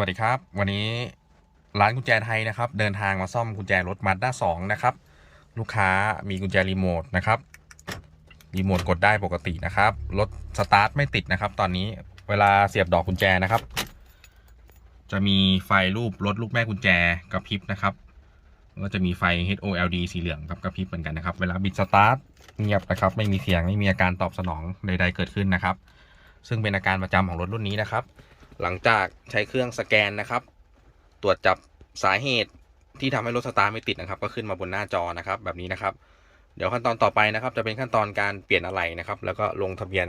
สวัสดีครับ วันนี้ร้านกุญแจไทยนะครับ เดินทางมาซ่อมกุญแจรถมาด้าสองนะครับ ลูกค้ามีกุญแจรีโมทนะครับรีโมทกดได้ปกตินะครับรถสตาร์ทไม่ติดนะครับ ตอนนี้เวลาเสียบดอกกุญแจนะครับ จะมีไฟรูปรถลูกแม่กุญแจกระพริบนะครับก็จะมีไฟ HOLD สีเหลืองครับกระพริบเหมือนกันนะครับ เวลาบิดสตาร์ทเงียบนะครับ ไม่มีเสียงไม่มีอาการตอบสนองใดๆเกิดขึ้นนะครับ ซึ่งเป็นอาการประจำของรถรุ่นนี้นะครับ หลังจากใช้เครื่องสแกนนะครับ ตรวจจับสาเหตุที่ทำให้รถสตาร์ทไม่ติดนะครับ ก็ขึ้นมาบนหน้าจอนะครับแบบนี้นะครับ เดี๋ยวขั้นตอนต่อไปนะครับ จะเป็นขั้นตอนการเปลี่ยนอะไหล่นะครับ แล้วก็ลงทะเบียน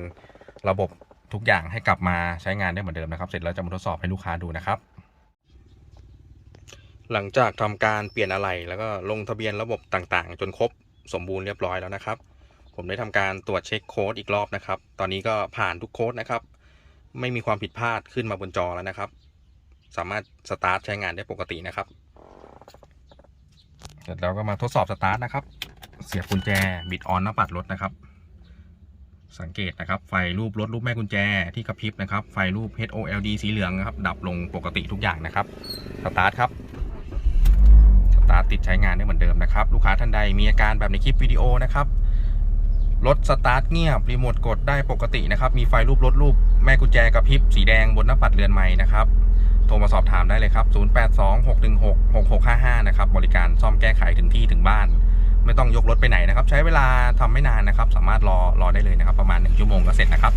ระบบทุกอย่างให้กลับมาใช้งานได้เหมือนเดิมนะครับ เสร็จแล้วจะมาทดสอบให้ลูกค้าดูนะครับ หลังจากทำการเปลี่ยนอะไหล่แล้วก็ลงทะเบียนระบบต่างๆ จนครบสมบูรณ์เรียบร้อยแล้วนะครับ ผมได้ทำการตรวจเช็คโค้ดอีกรอบนะครับ ตอนนี้ก็ผ่านทุกโค้ดนะครับ ไม่มีความผิดพลาดขึ้นมาบนจอแล้วนะครับ สามารถสตาร์ทใช้งานได้ปกตินะครับ เสร็จแล้วก็มาทดสอบสตาร์ทนะครับ เสียบกุญแจบิดออนหน้าปัดรถนะครับ สังเกตนะครับ ไฟรูปรถรูปแม่กุญแจที่กระพริบนะครับ ไฟรูป HOLD สีเหลืองนะครับ ดับลงปกติทุกอย่างนะครับ สตาร์ทครับสตาร์ทติดใช้งานได้เหมือนเดิมนะครับ ลูกค้าท่านใดมีอาการแบบในคลิปวิดีโอนะครับ รถสตาร์ทเงียบ รีโมทกดได้ปกตินะครับ มีไฟรูปรถรูปแม่กุญแจกระพริบสีแดงบนหน้าปัดเรือนไม้นะครับ โทรมาสอบถามได้เลยครับ 0826166655 นะครับ บริการซ่อมแก้ไขถึงที่ถึงบ้าน ไม่ต้องยกรถไปไหนนะครับ ใช้เวลาทำไม่นานนะครับ สามารถรอรอได้เลยนะครับ ประมาณ 1 ชั่วโมงก็เสร็จนะครับ